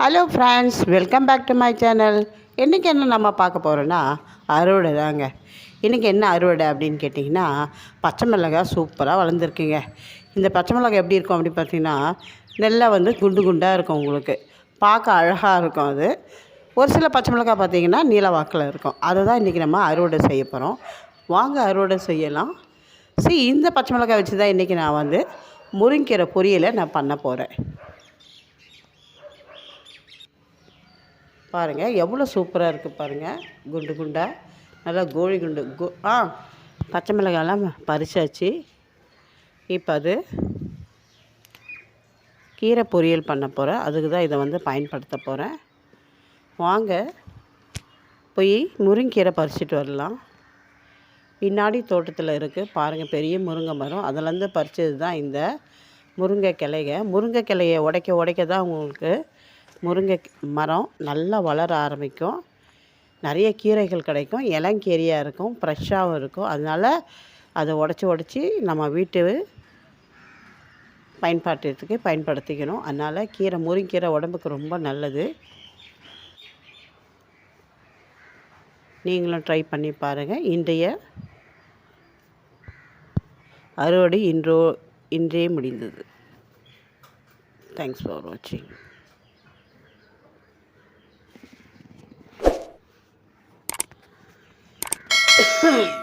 Hello friends welcome back to my channel இன்றைக்கி என்ன நம்ம பார்க்க போகிறோன்னா அறுவடை தாங்க. இன்றைக்கி என்ன அறுவடை அப்படின்னு கேட்டிங்கன்னா பச்சை மிளகாய் சூப்பராக வளர்ந்துருக்குங்க. இந்த பச்சை மிளகாய் எப்படி இருக்கும் அப்படின்னு பார்த்தீங்கன்னா நல்லா வந்து குண்டு குண்டாக இருக்கும் உங்களுக்கு. பார்க்க அழகாக இருக்கும் அது. ஒரு சில பச்சை மிளகாய் பார்த்தீங்கன்னா நீல வாக்கில் இருக்கும். அதை தான் இன்றைக்கி நம்ம அறுவடை செய்ய போகிறோம் வாங்க அறுவடை செய்யலாம். சரி இந்த பச்சை மிளகாய் வச்சு தான் இன்றைக்கி நான் வந்து முருங்கீரை பொரியலை நான் பண்ண போகிறேன் பாருங்கள் எவ்வளோ சூப்பராக இருக்குது பாருங்கள் குண்டு குண்டாக நல்லா கோழி குண்டு. கோ ஆ பச்சை மிளகாலாம் பறிச்சாச்சு. இப்போ அது கீரை பொரியல் பண்ண போகிறேன் அதுக்கு தான் இதை வந்து பயன்படுத்த போகிறேன் வாங்க போய் முருங்கீரை பறிச்சிட்டு வரலாம். பின்னாடி தோட்டத்தில் இருக்குது பாருங்கள் பெரிய முருங்கை மரம். அதுலேருந்து பறித்தது தான் இந்த முருங்கை கிளைக முருங்கை கிளையை உடைக்க உடைக்க தான் உங்களுக்கு முருங்கை மரம் நல்லா வளர ஆரம்பிக்கும். நிறைய கீரைகள் கிடைக்கும். இளங்கீரையாக இருக்கும் ஃப்ரெஷ்ஷாகவும் இருக்கும். அதனால் அதை உடச்சி உடச்சி நம்ம வீட்டு பயன்பாட்டுக்கு பயன்படுத்திக்கணும். அதனால் கீரை முருங்கீரை உடம்புக்கு ரொம்ப நல்லது. நீங்களும் ட்ரை பண்ணி பாருங்கள் இன்றைய அறுவடை இன்றோ இன்றே முடிந்தது. தேங்க்ஸ் ஃபார் வாட்சிங் Boom.